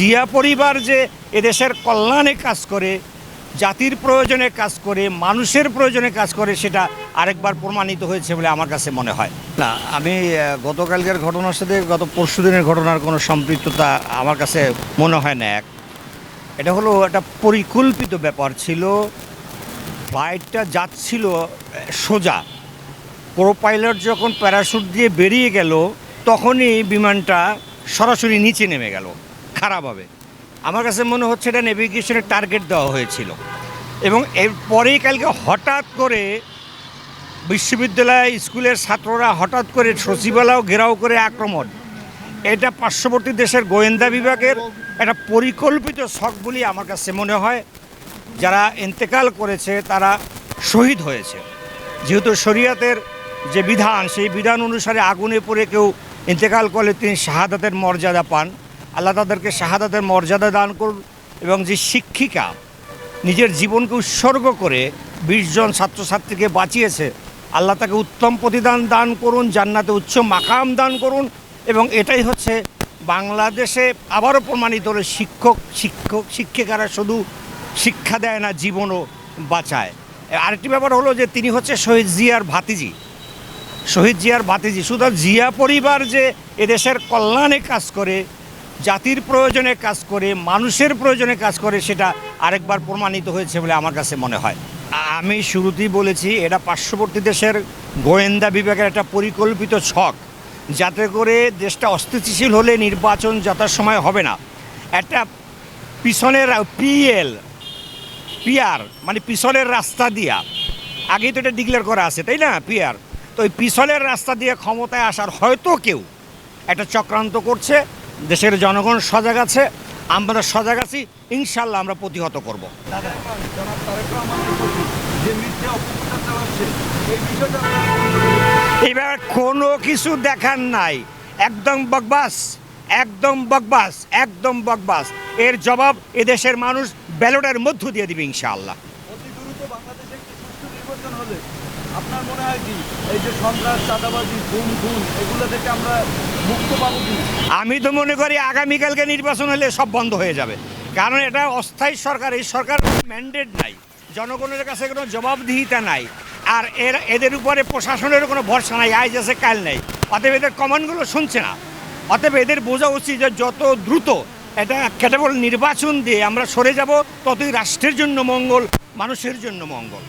জিয়া পরিবার যে এদেশের কল্যাণে কাজ করে, জাতির প্রয়োজনে কাজ করে, মানুষের প্রয়োজনে কাজ করে, সেটা আরেকবার প্রমাণিত হয়েছে বলে আমার কাছে মনে হয়। না, আমি গতকালকের ঘটনার সাথে গত পরশু দিনের ঘটনার কোনো সম্পৃক্ততা আমার কাছে মনে হয় না এক। এটা হলো একটা পরিকল্পিত ব্যাপার ছিল ফ্লাইটটা যাচ্ছিল সোজা। প্রো পাইলট যখন প্যারাশুট দিয়ে বেরিয়ে গেল, তখনই বিমানটা সরাসরি নিচে নেমে গেল। খারাপভাবে আমার কাছে মনে হচ্ছে এটা নেভিগেশনের টার্গেট দেওয়া হয়েছিল। এবং এরপরেই কালকে হঠাৎ করে বিশ্ববিদ্যালয় স্কুলের ছাত্ররা হঠাৎ করে সচিবালয় ঘেরাও করে আক্রমণ। এটা পার্শ্ববর্তী দেশের গোয়েন্দা বিভাগের একটা পরিকল্পিত শখ বলে আমার কাছে মনে হয়। যারা ইন্তেকাল করেছে, তারা শহীদ হয়েছে। যেহেতু শরিয়াতের যে বিধান, সেই বিধান অনুসারে আগুনে পড়ে কেউ ইন্তেকাল করলে তিনি শাহাদাতের মর্যাদা পান। আল্লাহ তাদেরকে শাহাদাতের মর্যাদা দান করুন এবং যে শিক্ষিকা নিজের জীবনকে উৎসর্গ করে বিশ জন ছাত্রছাত্রীকে বাঁচিয়েছে, আল্লাহ তাকে উত্তম প্রতিদান দান করুন, জান্নাতে উচ্চ মাকাম দান করুন এবং এটাই হচ্ছে বাংলাদেশে আবারও প্রমাণিত হলো শিক্ষক শিক্ষক, শিক্ষিকারা শুধু শিক্ষা দেয় না, জীবনও বাঁচায়। আরেকটি ব্যাপার হলো যে তিনি হচ্ছে শহীদ জিয়ার ভাতিজি। শহীদ জিয়ার ভাতিজি শুধু জিয়া পরিবার যে এদেশের কল্যাণে কাজ করে জাতির প্রয়োজনে কাজ করে, মানুষের প্রয়োজনে কাজ করে, সেটা আরেকবার প্রমাণিত হয়েছে বলে আমার কাছে মনে হয়। আমি শুরুতেই বলেছি, এটা পার্শ্ববর্তী দেশের গোয়েন্দা বিভাগের একটা পরিকল্পিত ছক। যাতে করে দেশটা অস্থিতিশীল হলে নির্বাচন যথাসময় হবে না। একটা পিছনের পিএল পিয়ার মানে পিছনের রাস্তা দিয়া। আগেই তো এটা ডিক্লেয়ার করা আছে, তাই না? পিয়ার তো ওই পিছনের রাস্তা দিয়ে ক্ষমতায় আসার হয়তো কেউ একটা চক্রান্ত করছে দেশের জনগণ সজাগ আছে আমরা সজাগ আছি ইনশাল্লাহ আমরা প্রতিহত করব। এবার কোনো কিছু দেখার নাই। একদম বকবাস একদম বকবাস একদম বকবাস। এর জবাব এদেশের মানুষ ব্যালটের মধ্য দিয়ে দিবে ইনশাআল্লাহ। আপনার মনে হয় কি এই যে সন্ত্রাস চাঁদাবাজি খুন খুন এগুলো থেকে আমরা আমি তো মনে করি আগামীকালকে নির্বাচন হলে সব বন্ধ হয়ে যাবে। কারণ এটা অস্থায়ী সরকার, এই সরকার ম্যান্ডেট নাই। জনগণের কাছে কোনো জবাবদিহিতা নাই। আর এর, এদের উপরে প্রশাসনের কোনো ভরসা নাই, আজ আছে, কাল নেই। অতএব এদের কমান্ডগুলো শুনছে না। অতএব এদের বোঝা উচিত যে যত দ্রুত এটা কেবল নির্বাচন দিয়ে আমরা সরে যাব, ততই রাষ্ট্রের জন্য মঙ্গল, মানুষের জন্য মঙ্গল।